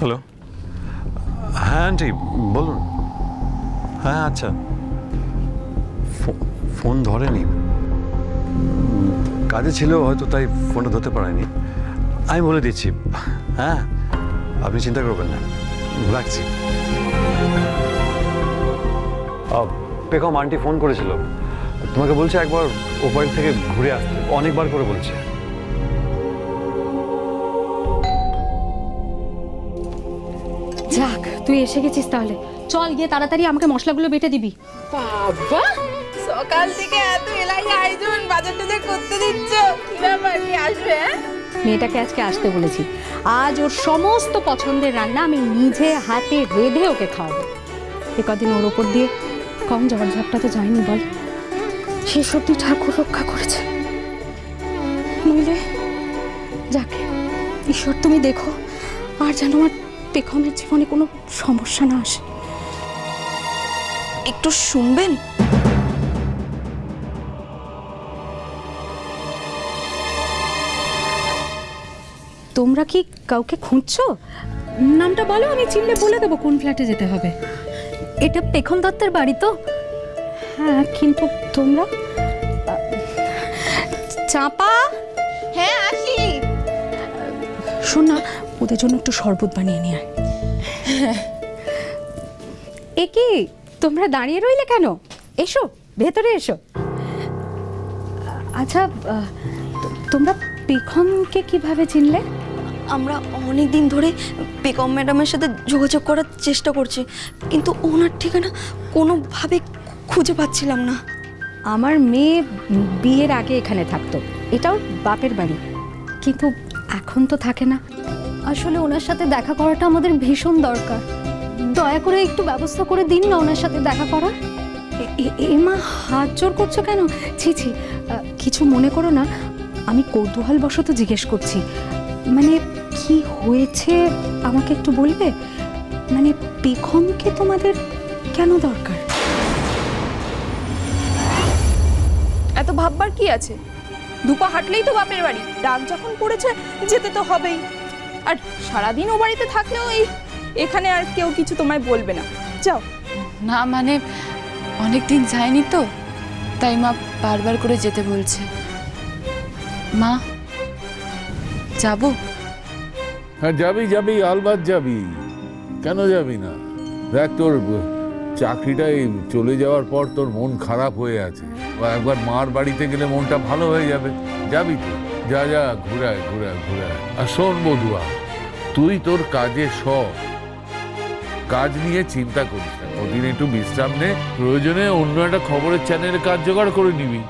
Hello হ্যাঁ aunty, বলুন। হ্যাঁ আচ্ছা। ফোন ধরেনি। কাজে ছিল, হয়তো তাই ফোনটা ধরতে পারেনি। আমি বলে দিচ্ছি। হ্যাঁ আপনি চিন্তা করবেন না। রাখছি। পেকম আন্টি ফোন করেছিল। তোমাকে বলছে একবার ও বাড়ি থেকে ঘুরে আসতে। অনেকবার করে বলছে। যাক তুই এসে গেছিস তাহলে। চল গিয়ে তাড়াতাড়ি আমাকে মশলাগুলো বেটে দিবি। বাবা সকাল থেকে এত এলাই আয়োজন বাজার টাজার করতে দিচ্ছ। কি ব্যাপার কি আসবে হ্যাঁ? মেয়েটাকে আজকে আসতে বলেছি। আজ ওর সমস্ত পছন্দের রান্না আমি নিজে হাতে রেঁধে ওকে খাওয়াবো। এ কদিন ওর ওপর দিয়ে কম ঝড়ঝাপটা তো যায়নি বল। সে সত্যি ঠাকুর রক্ষা করেছে। নইলে যাকে ঈশ্বর তুমি দেখো আর যেন আমার পেখমের জীবনে কোনো সমস্যা না আসে। একটু শুনবেন? তোমরা কি কাউকে খুঁজছো? নামটা বলো আমি চিনলে বলে দেবো কোন ফ্ল্যাটে যেতে হবে। এটা পেখম দত্তের বাড়ি তো। হ্যাঁ কিন্তু তোমরা? চাপা? হ্যাঁ আসি। শোন না ওদের জন্য একটু শরবত বানিয়ে নিয়ে আয়। এ কি তোমরা দাঁড়িয়ে রইলে কেন? এসো ভেতরে এসো। আচ্ছা তোমরা পেখমকে কীভাবে চিনলে? আমরা অনেক দিন ধরে বেগম ম্যাডামের সাথে যোগাযোগ করার চেষ্টা করছি কিন্তু ওনার ঠিকানা কোনোভাবে খুঁজে পাচ্ছিলাম না। আমার মেয়ে বিয়ের আগে এখানে থাকতো। এটাও বাপের বাড়ি। কিন্তু এখন তো থাকে না। আসলে ওনার সাথে দেখা করাটা আমাদের ভীষণ দরকার। দয়া করে একটু ব্যবস্থা করে দিন না ওনার সাথে দেখা করার। এ- এ- এমা হাত জোর করছ কেন? ছি ছি কিছু মনে করো না। আমি কৌতূহলবশত জিজ্ঞেস করছি। মানে কি হয়েছে আমাকে একটু বলবে? মানে পেখমকে তোমাদের কেন দরকার? এত ভাববার কি আছে? দুপা হাঁটলেই তো বাপের বাড়ি। ডাক যখন পড়েছে যেতে তো হবেই। আর সারাদিন ও বাড়িতে থাকলেও এই এখানে আর কেউ কিছু তোমায় বলবে না। যাও। না মানে অনেক দিন যায়নি তো তাই মা বারবার করে যেতে বলছে। মা যাব? হ্যাঁ যাবি যাবি আলবাত যাবি। কেন যাবি না? দেখ তোর চাকরিটাই চলে যাওয়ার পর তোর মন খারাপ হয়ে আছে। একবার মার বাড়িতে গেলে মনটা ভালো হয়ে যাবে। যাবি তো? যা যা, ঘুরায় ঘুরায় ঘুরায়। আর শোন বধুয়া, তুই তোর কাজে স কাজ নিয়ে চিন্তা করিস না। ওদিন একটু বিশ্রাম নে, প্রয়োজনে অন্য একটা খবরের চ্যানেলের কাজ জোগাড় করে নিবি।